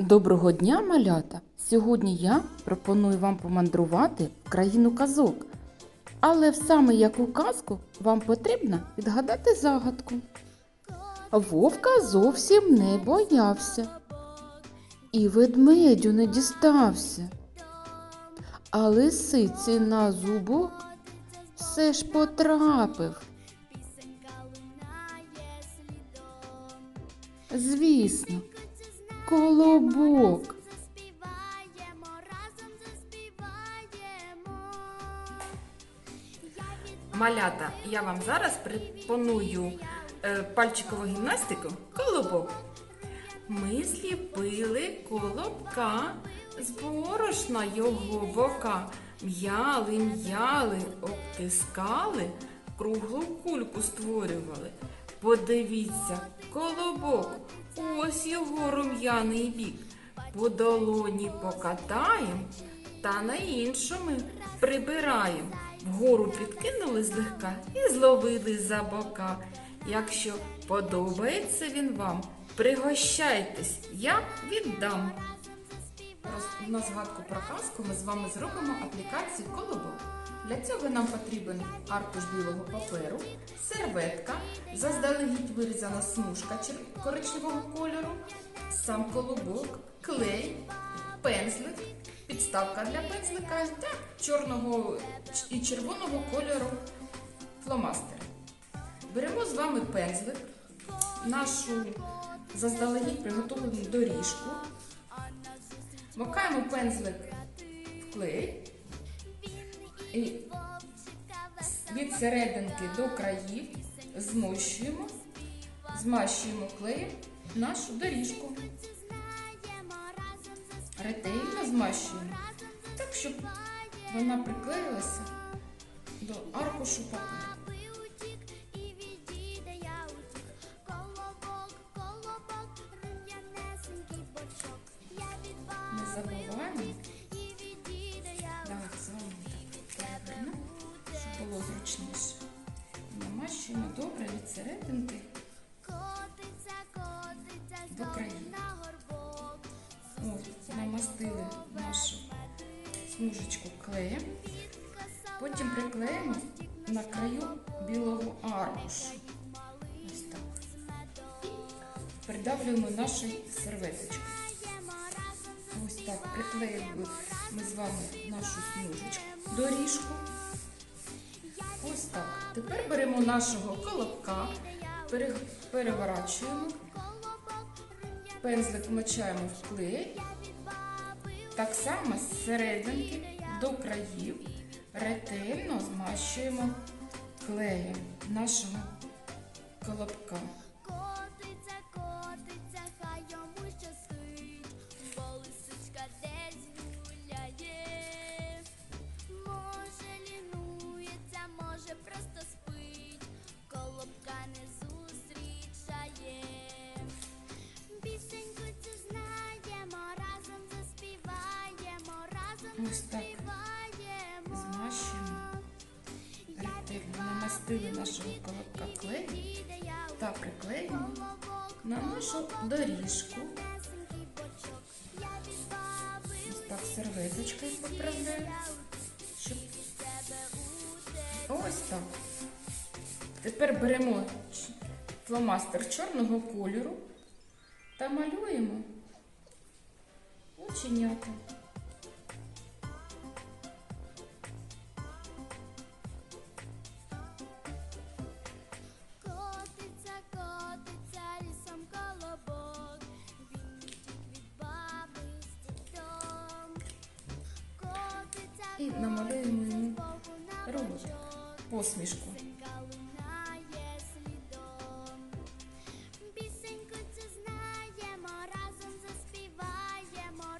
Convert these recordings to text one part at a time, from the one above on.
Доброго дня, малята! Сьогодні я пропоную вам помандрувати в країну казок. Але в саме яку казку вам потрібно відгадати загадку. Вовка зовсім не боявся. І ведмедю не дістався. А лисиці на зубок все ж потрапив. Звісно, колобок. Співаємо, разом заспіваємо. Малята, я вам зараз пропоную е, пальчикову гімнастику колобок. Ми зліпили колобка, з борошна його бока. М'яли, м'яли, обтискали, круглу кульку створювали. Подивіться, колобок, ось його рум'яний бік. По долоні покатаєм та на іншому прибираєм. Вгору підкинули злегка і зловили за бока. Якщо подобається він вам, пригощайтесь, я віддам. На згадку про казку ми з вами зробимо аплікацію колобок. Для цього нам потрібен аркуш білого паперу, серветка, заздалегідь вирізана смужка коричневого кольору, сам колобок, клей, пензлик, підставка для пензлика та чорного і червоного кольору фломастер. Беремо з вами пензлик, нашу заздалегідь приготовлену доріжку, макаємо пензлик в клей і від серединки до країв змощуємо, змащуємо клеєм нашу доріжку. Ретельно змащуємо, так, щоб вона приклеїлася до аркушу паперу. Аби утік від серединки. До країв. знову. От, намастили нашу смужечку клеєм. Потім приклеїмо на краю білого аркушу. Ось так. Придавлюємо нашою серветочкою. Ось так приклеїли ми з вами нашу смужечку, доріжку. Ось так. Тепер беремо нашого колобка, переворачуємо, пензлик вмочаємо в клей. Так само з серединки до країв ретельно змащуємо клеєм нашого колобка. Намастили нашого колобка у та приклеїмо на нашу доріжку. Ось так серветочкою поправляємо, ось так. Тепер беремо фломастер чорного кольору та малюємо оченята.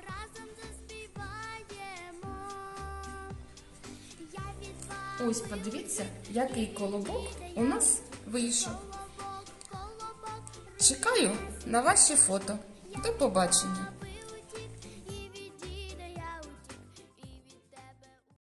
Разом заспіваємо. Я від баби Ось подивіться, який колобок у нас вийшов. Чекаю на ваші фото. До побачення.